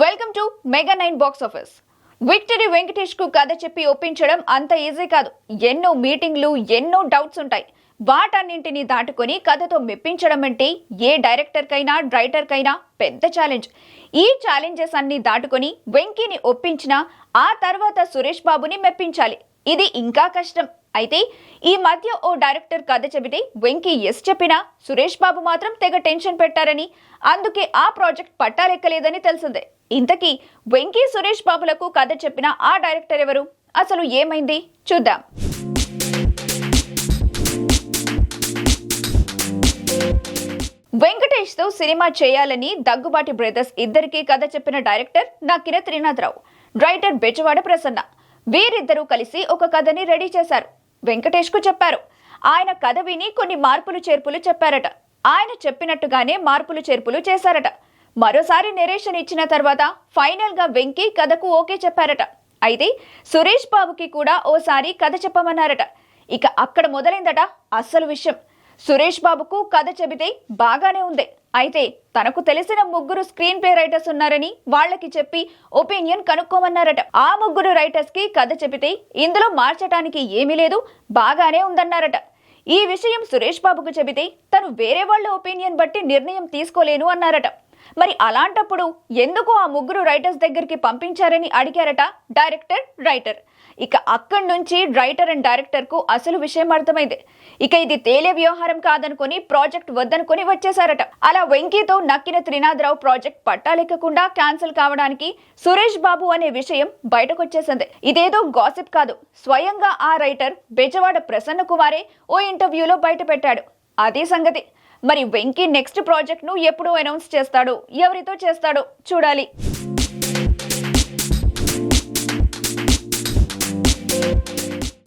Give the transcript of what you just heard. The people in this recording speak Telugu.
Welcome to mega nine box office victory వెంకటేష్కు కథ చెప్పి ఒప్పించడం అంత ఈజీ కాదు. ఎన్నో మీటింగ్లు ఎన్నో డౌట్స్ ఉంటాయి. వాటన్నింటిని దాటుకొని కథతో మెప్పించడం అంటే ఏ డైరెక్టర్కైనా రైటర్కైనా పెద్ద ఛాలెంజ్ ఈ ఛాలెంజెస్ అన్ని దాటుకొని వెంకీని ఒప్పించిన ఆ తర్వాత సురేష్ బాబుని మెప్పించాలి. ఇది ఇంకా కష్టం. అయితే ఈ మధ్య ఓ డైరెక్టర్ కథ చెబితే వెంకీ ఎస్ చెప్పినా సురేష్ బాబు మాత్రం తెగ టెన్షన్ పెట్టారని. అందుకే ఆ ప్రాజెక్ట్ పట్టాలెక్కలేదని తెలిసిందే. ఇంతకీ వెంకీ సురేష్ బాబులకు కథ చెప్పిన ఆ డైరెక్టర్ ఎవరు? అసలు ఏమైంది? చూద్దాం. వెంకటేష్తో సినిమా చేయాలని దగ్గుబాటి బ్రదర్స్ ఇద్దరికీ కథ చెప్పిన డైరెక్టర్ నక్కిన త్రినాథరావు రైటర్ బెజవాడ ప్రసన్న. వీరిద్దరూ కలిసి ఒక కథని రెడీ చేశారు. వెంకటేష్కు చెప్పారు. ఆయన కథ విని కొన్ని మార్పులు చేర్పులు చెప్పారట. ఆయన చెప్పినట్టుగానే మార్పులు చేర్పులు చేశారట. మరోసారి నెరేషన్ ఇచ్చిన తర్వాత ఫైనల్గా వెంకీ కథకు ఓకే చెప్పారట. అయితే సురేష్ బాబుకి కూడా ఓసారి కథ చెప్పమన్నారట. ఇక అక్కడ మొదలైందట అస్సలు విషయం. సురేష్ బాబుకు కథ చెబితే బాగానే ఉంది. అయితే తనకు తెలిసిన ముగ్గురు స్క్రీన్ ప్లే రైటర్స్ ఉన్నారని వాళ్ళకి చెప్పి ఒపీనియన్ కనుక్కోమన్నారట. ఆ ముగ్గురు రైటర్స్కి కథ చెబితే ఇందులో మార్చటానికి ఏమీ లేదు బాగానే ఉందన్నారట. ఈ విషయం సురేష్ బాబుకు చెబితే తను వేరే వాళ్ళ ఒపీనియన్ బట్టి నిర్ణయం తీసుకోలేను అన్నారట. మరి అలాంటప్పుడు ఎందుకు ఆ ముగ్గురు రైటర్స్ దగ్గరికి పంపించారని అడిగారట డైరెక్టర్ రైటర్ ఇక అక్కడి నుంచి రైటర్ అండ్ డైరెక్టర్కు అసలు విషయం అర్థమైంది. ఇక ఇది తేలే వ్యవహారం కాదనుకొని ప్రాజెక్ట్ వద్దనుకొని వచ్చేసారట అలా వెంకీతో నక్కిన త్రినాథరావు ప్రాజెక్ట్ పట్టాలెక్కకుండా క్యాన్సిల్ కావడానికి సురేష్ బాబు అనే విషయం బయటకొచ్చేసింది. ఇదేదో గాసిప్ కాదు. స్వయంగా ఆ రైటర్ బెజవాడ ప్రసన్న కుమారే ఓ ఇంటర్వ్యూలో బయట పెట్టాడు అదే సంగతి. మరి వెంకీ నెక్స్ట్ ప్రాజెక్ట్ను ఎప్పుడు అనౌన్స్ చేస్తాడు. ఎవరితో చేస్తాడో చూడాలి.